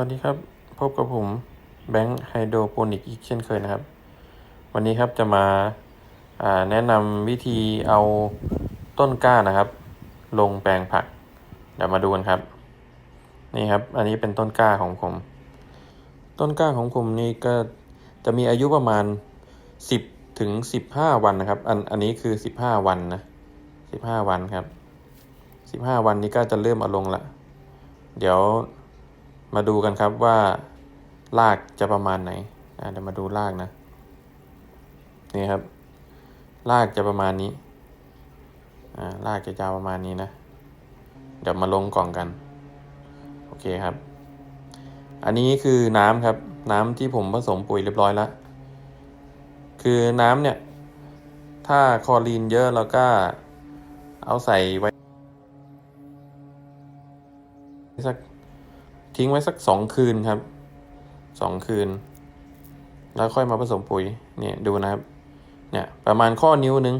วัสดีครับ พบกับผมแบงค์ไฮโดรโปนิกอีกเช่นเคยนะครับ วันนี้ครับจะมาาแนะนำวิธีเอาต้นกล้านะครับ ลงแปลงผัก เดี๋ยวมาดูกันครับ นี่ครับ อันนี้เป็นต้นกล้าของผม ต้นกล้าของผมนี่ก็จะมีอายุประมาณ 10ถึง15 วันนะครับ อันอันนี้คือ 15 วันนะ15 วันครับ 15 วันนี้ก็จะเริ่มเอาลงละ เดี๋ยว มาดูกันครับว่ารากจะประมาณไหนเดี๋ยวมาดูรากนะ นี่ครับรากจะประมาณนี้อ่ารากจะยาวประมาณนี้นะ เดี๋ยวมาลงกล่องกัน โอเคครับ อันนี้คือน้ำครับ น้ำที่ผมผสมปุ๋ยเรียบร้อยแล้ว คือน้ำเนี่ย ถ้าคลอรีนเยอะเราก็เอาใส่ไว้สัก ทิ้งไว้สักสองคืนครับสองคืน แล้วค่อยมาผสมปุ๋ยเนี่ยดูนะครับ เนี่ยประมาณข้อนิ้วหนึง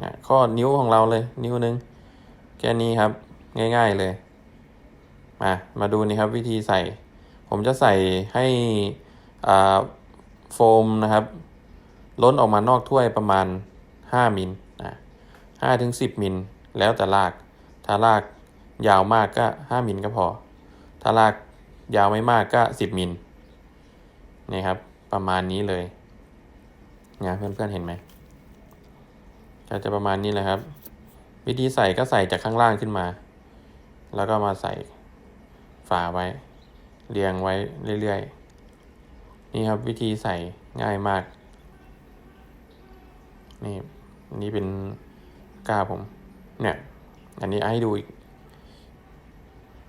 เนี่ยข้อนิ้วของเราเลย นิ้วหนึงแค่นี้ครับ ง่าย ๆเลย มามาดูนี่ครับ วิธีใส่ ผมจะใส่ให้อ่าโฟมนะครับ ล้นออกมานอกถ้วยประมาณ 5 มิลอะห้าถึงสิบมิลแล้วแต่ราก ถ้ารากยาวมากก็ 5 มิลก็พอ ถ้าราก ยาวไม่มากก็ 10 มิลนี่ครับ ประมาณนี้เลยนะเพื่อนๆเห็นไหมก็จะประมาณนี้เลยครับ วิธีใส่ก็ใส่จากข้างล่างขึ้นมา แล้วก็มาใส่ฝาไว้ เรียงไว้เรื่อยๆ นี่ครับวิธีใส่ง่ายมาก นี่นนี้เป็นก้าผม เนี่ย อันนี้ให้ดูอีก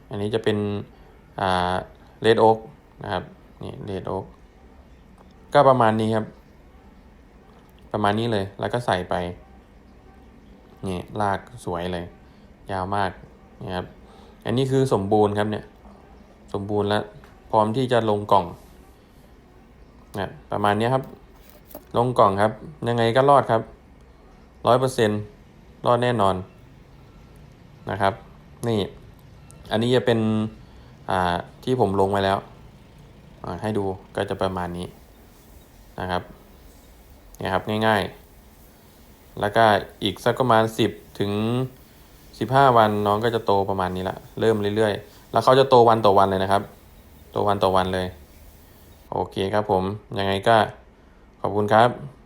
อันนี้จะเป็น อ่า เลดโอ๊กนะครับนี่เลดโอ๊กก็ประมาณนี้ครับ ประมาณนี้เลย แล้วก็ใส่ไปนี่ลากสวยเลย ยาวมากนี่ครับ อันนี้คือสมบูรณ์ครับเนี่ย สมบูรณ์แล้วพร้อมที่จะลงกล่องนะประมาณนี้ครับ ลงกล่องครับ ยังไงก็รอดครับร้อยเปอร์เซ็นรอดแน่นอนนะครับ นี่ อันนี้จะเป็น ที่ผมลงไว้แล้วอ่าให้ดูก็จะประมาณนี้นะครับเนี่ยครับง่ายๆ แล้วก็อีกสักประมาณสิบถึงสิบห้าวันน้องก็จะโตประมาณนี้ละเริ่มเรื่อยๆ แล้วเขาจะโตวันต่อวันเลยนะครับ โตวันต่อวันเลย โอเคครับผม ยังไงก็ขอบคุณครับ